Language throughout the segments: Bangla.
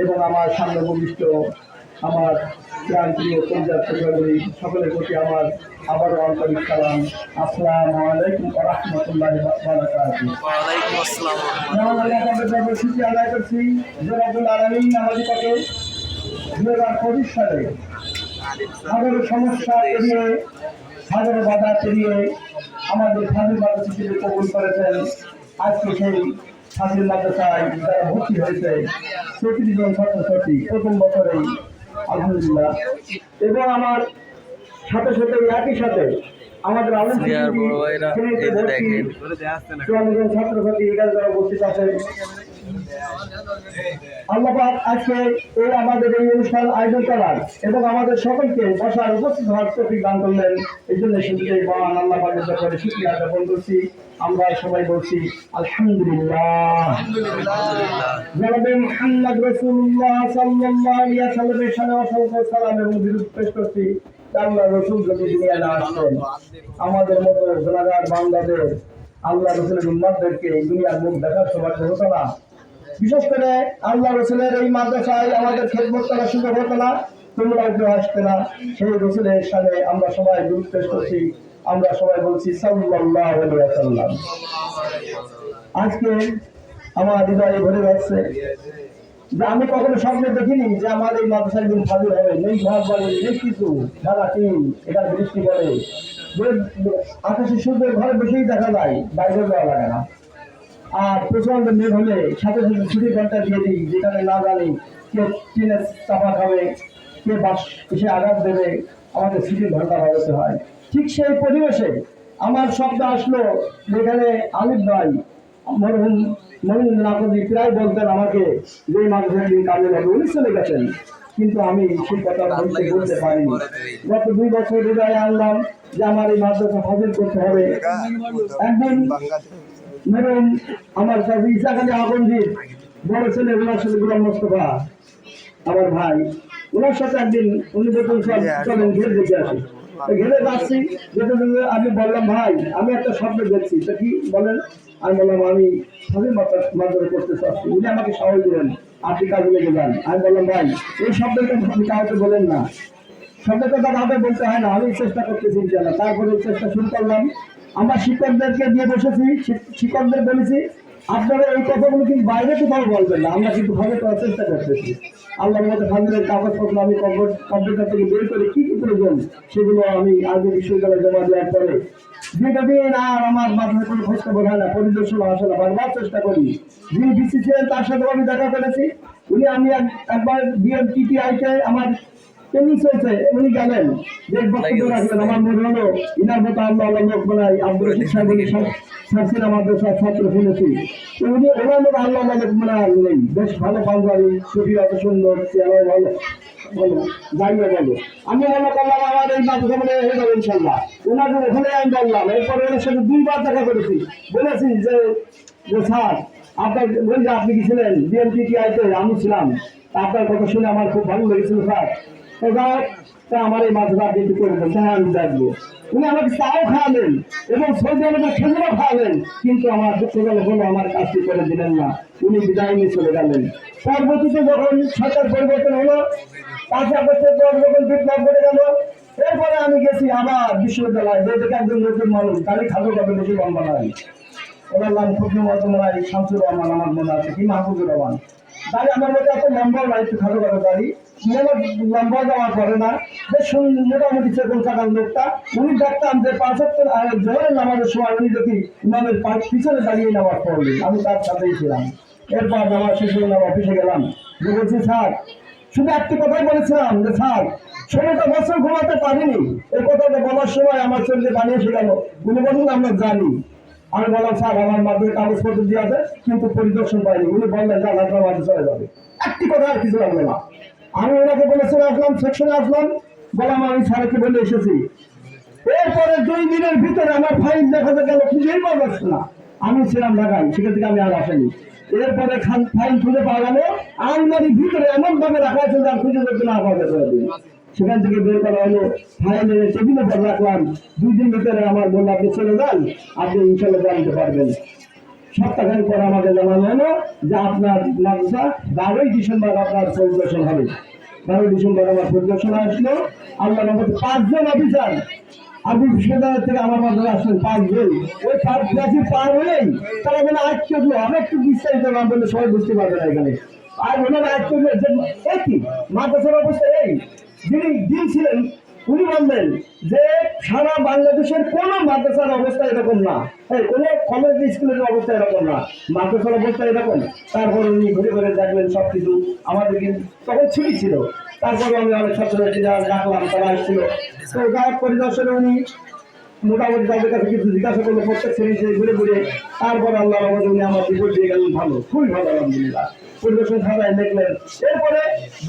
এবং আমার সামনে ভূমিষ্ঠ আমার প্রাণ প্রিয় পঞ্জাব সকলের প্রতি আমার আবারও আন্তরিক সালাম আসসালামু আলাইকুম রহমতুল্লাহ আমাদের সালে হাজারো সমস্যা পেরিয়ে হাজারো বাধা পেরিয়ে আমাদের মাদ্রাসা হিসেবে কবুল করেছেন আজকে সেই ফাজিল মাদ্রাসায় যারা ভর্তি হয়েছে চৌত্রিশ জন ছাত্রছাত্রী প্রথম বছরেই আলহামদুলিল্লাহ। এবং আমার সাথে সাথে একই সাথে আমাদের আলম ছাত্রছাত্রী এখানে যারা উপস্থিত আছেন। আজকে এই আমাদের এই অনুষ্ঠান আয়োজন করার এবং আমাদের সকলকে বসার উপস্থিত হওয়ার তৌফিক দান করলেন। এই জন্য শুধুই মহান আল্লাহ পাকের ব্যাপারে শুক্রিয়া জ্ঞাপন করছি। আমরা সবাই বলছি আলহামদুলিল্লাহ। জনাবে মুহাম্মদ রাসূলুল্লাহ সাল্লাল্লাহু আলাইহি ওয়াসাল্লামের সাথে অসংখ্য সালাম এবং বিরুদ্ধ পেশ করছি। আল্লাহ রসুল যদি দুনিয়া না আসতেন আমাদের মতো গুণাগার বান্দাদের আল্লাহ রসুলের উম্মাদদেরকে এই দুনিয়ার মুখ দেখার হতো না। বিশেষ করে আল্লাহ রসুলের এই মাদ্রাসায় আমাদের খেদমত করার সুযোগ হতো না তোমরাও কেউ আসতে না, সেই রসুলের সাথে আমরা সবাই গুরুত্ব করছি, আমরা সবাই বলছি সাল্লাল্লাহু আজকে আমার হৃদয়ে ভরে যাচ্ছে যে আমি কখনো স্বপ্নে দেখিনি যে আমার এই মাদ্রাসার দিন ফাজিল হবে। নেই ঘর বাড়ি, নেই কিছু সারা টিম এটা বৃষ্টি যে আকাশে সূর্যের ঘরে বসেই দেখা যায়, বাইরে যাওয়া লাগে না। আর প্রচণ্ড মেঘ হলে সাথে সাথে ছুটি ঘণ্টা দিয়ে দিই যেখানে না জানি কে টিনের চাপা খাবে কে বাস এসে আঘাত দেবে আমাদের ছুটির ঘণ্টা বাজাতে হয়। ঠিক সেই পরিবেশে আমার শব্দ আসলো যেখানে আলিফ ভাই মরহুম মহিন নাকদি প্রায় বলতেন আমাকে যে মাদ্রাসার দিন কাজে হবে উনি চলে গেছেন। কিন্তু আমি সেই কথা বলতে বলতে পারিনি। গত দুই বছর হৃদয়ে আনলাম যে আমার এই মাদ্রাসা হাজির করতে হবে। একদিন ধরুন আমার কাছে ইসাখালি আগঞ্জির বড় ছেলে ওনার সাথে গুলাম মোস্তফা আমার ভাই ওনার সাথে একদিন উনি সব চলেন, ঘেরে দেখে আসি। ঘেরে যাচ্ছি আমি বললাম, ভাই, আমি একটা শব্দ দেখছি। তো কি বলেন? আমি বললাম, আমি স্বাধীন মাধ্যমে করতে চাচ্ছি। উনি আমাকে সাহস দিলেন, আপনি কাজে লেগে যান। আমি বললাম, ভাই, এই শব্দটা আপনি কাউকে বলেন না। শব্দটা তো ভাবে বলতে হয় না, আমি চেষ্টা করতেছি ইনশাল্লাহ তারপরে চেষ্টা শুরু করলাম। আমরা শিক্ষকদেরকে দিয়ে বসেছি শিক্ষকদের বলেছি, আপনারা এই কথাগুলো কিন্তু বাইরে কোথাও বলবেন না, আমরা কিন্তু ভাবে করার চেষ্টা করতেছি। আল্লাহ মধ্যে ফাজিলের কাগজপত্র আমি কম্পিউটার থেকে বের করে কি কি প্রয়োজন, সেগুলো আমি আগে বিশ্ববিদ্যালয়ে জমা দেওয়ার পরে। দিয়ে আর আমার মাথায় কোনো খোঁজ খবর হয় না, পরিদর্শন আসে না, বারবার চেষ্টা করি। যিনি ডিসি ছিলেন, তার সাথেও আমি দেখা করেছি। উনি আমি এক- একবার বিএমটিটিআইতে আমার ট্রেনিং চলছে উনি গেলেন যে বক্তব্য রাখলেন আমার মনে হলো ইনার মতো আল্লাহ আল্লাহ লোক আব্দুল শাসিন আমাদের সব ছাত্র শুনেছি। উনি ওনার মতো আল্লাহ আল্লাহ লোক মানে নেই। বেশ ভালো পাঞ্জাবি ছবি অত সুন্দর চেহারাও ভালো বলো জানিয়ে বলো আমি মনে করলাম আমার এই মানে হয়ে যাবে ইনশাল্লাহ ওনাকে ওখানে আমি বললাম এরপরে ওনার সাথে দুইবার দেখা করেছি। বলেছি যে স্যার আপনার বলি আপনি কি ছিলেন? বিএনপি আইতে আমি ছিলাম। আপনার কথা শুনে আমার খুব ভালো লেগেছিল স্যার। তা আমার এই মাছ আপনি একটু করে দেন হ্যাঁ আমি দেখব উনি আমাকে চাও খাওয়ালেন এবং সৌদি খেজুরও খাওয়ালেন, কিন্তু আমার দুঃখ গেল হলো আমার কাজটি করে দিলেন না। উনি বিদায় নিয়ে চলে গেলেন। পরবর্তীতে যখন সরকার পরিবর্তন হলো, পাঁচ পর যখন বিপ্লব ঘটে গেল, এরপরে আমি গেছি আবার বিশ্ববিদ্যালয় যে একজন নতুন মানুষ তাহলে খাদ্য বেশি লম্বা নয় ওনার নাম খুবই মতমরাই শামসুর রহমান, আমার মনে আছে, কি মাহবুবুর রহমান। তাহলে আমার মধ্যে এত লম্বাও নাই, একটু খাটো দাঁড়ি লম্বা যাওয়ার পরে না, বেশ মোটামুটি সেরকম থাকার লোকটা, উনি দেখতাম যে পাঁচাত্তর আর জোহরের নামাজের সময় উনি দেখি ইমামের পিছনে দাঁড়িয়ে নামাজ পড়লেন, আমি তার সাথেই ছিলাম। এরপর নামাজ শেষ হয়ে অফিসে গেলাম। যে স্যার, শুধু একটি কথাই বলেছিলাম যে, স্যার ষোলোটা বছর ঘুমাতে পারিনি। এই কথাটা বলার সময় আমার শরীরে বানিয়ে এসে গেল। উনি বললেন, আমরা জানি। আমি বললাম, স্যার, আমার মাধ্যমে কাগজপত্র দিয়ে আছে, কিন্তু পরিদর্শন পাইনি। উনি বললেন যে আপনার মাঝে চলে যাবে। একটি কথা আর কিছু লাগবে না। আমি ওনাকে বলেছিলাম, আসলাম, সেকশনে আসলাম। বললাম, আমি স্যারকে বলে এসেছি। এরপরে দুই দিনের ভিতরে আমার ফাইল দেখাতে গেল খুঁজেই পাওয়া যাচ্ছে না। আমি ছিলাম ঢাকায়, সেখান থেকে আমি আর আসেনি। এরপরে ফাইল খুঁজে পাওয়া গেল, আলমারির ভিতরে এমন ভাবে রাখা আছে যে আর খুঁজে করতে না পাওয়া পারবে সেখান থেকে বের করা হলো ফাইল টেবিলে রাখলাম। দুই দিন ভিতরে আমার বলল, আপনি চলে যান, আপনি ইনশাল্লাহ জানতে পারবেন। সপ্তাহখানি পরে আমাকে জানানো হলো যে আপনার মাদ্রাসা বারোই ডিসেম্বর আপনার পরিদর্শন হবে। বারোই ডিসেম্বর আমার পরিদর্শন আসলো। আল্লাহ পাঁচজন অফিসার আবু বিশ্ববিদ্যালয় থেকে আমার মাধ্যমে আসলেন, পাঁচজন। ওই পাঁচ ক্লাসে পার হলেই তারা যেন আজকে অনেক একটু বিস্তারিত না বললে সবাই বুঝতে পারবে না এখানে। আর ওনারা আজকে একই মাদ্রাসার অবস্থা এই। যিনি দিন ছিলেন উনি বললেন যে সারা বাংলাদেশের কোন মাদ্রাসার অবস্থা এরকম না। কোন কলেজ স্কুলের অবস্থা এরকম না। মাদ্রাসার অবস্থা এরকম। তারপর উনি ঘুরে ঘুরে দেখলেন সব কিছু আমাদের কিন্তু তখন ছুটি ছিল। তারপরে আমি অনেক ছাত্রছাত্রীরা ডাকলাম তারা এসেছিল তো গায়ক পরিদর্শনে উনি মোটামুটি তাদের কাছে কিছু জিজ্ঞাসা করল প্রত্যেক শ্রেণি ঘুরে ঘুরে তারপর আল্লাহ রহমতে উনি আমার রিপোর্ট দিয়ে গেলেন ভালো, খুবই ভালো, আলহামদুলিল্লাহ। পরিদর্শন সবাই দেখলেন। এরপরে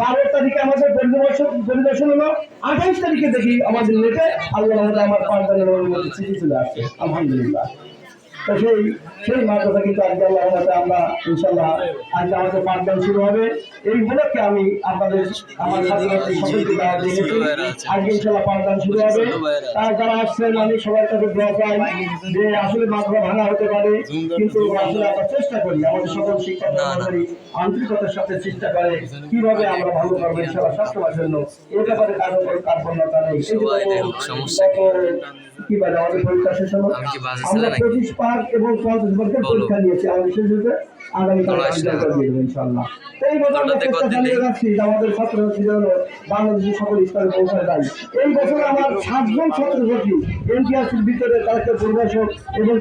বারো তারিখে আমাদের পরিদর্শন পরিদর্শন হলো আঠাইশ তারিখে দেখি আমাদের নেটে আল্লাহ রহমতে আমার পাঁচ দিনের মধ্যে চিঠি চলে আসছে আলহামদুলিল্লাহ। তো সেই সেই মাদ্রাসা কিন্তু আজকে আল্লাহ রহমতে আমরা ইনশাল্লাহ আজকে আমাদের পাঠদান শুরু হবে। এই উপলক্ষে আমি আপনাদের আমার ছাত্রছাত্রী সকলকে আজকে ইনশাল্লাহ পাঠদান শুরু হবে। তার যারা আসছেন আমি সবার কাছে দোয়া চাই যে আসলে মাত্রা ভাঙা হতে পারে কিন্তু আসলে আমরা চেষ্টা করি আমাদের সকল শিক্ষক কর্মচারী আন্তরিকতার সাথে চেষ্টা করে কীভাবে আমরা ভালো করব ইনশাল্লাহ স্বাস্থ্যের জন্য। এ ব্যাপারে কারও কার্পণ্যতা নেই। কি? বলে আমাদের পরীক্ষা শেষ হলো। আমরা নাকি? পার্ক এবং পঞ্চাশ পরীক্ষা নিয়েছি আমাদের শেষ হতে আগামীকাল তোমরা দিয়ে দেবো ইনশাল্লাহ তো এইভাবে চেষ্টা চালিয়ে যাচ্ছি যে আমাদের ছাত্রছাত্রী যেন বাংলাদেশের সকল স্তরে পৌঁছায় যায় এই বছর আমার সাতজন ছাত্রছাত্রী এনটিআরসির ভিতরে তারা পরিবেশক এবং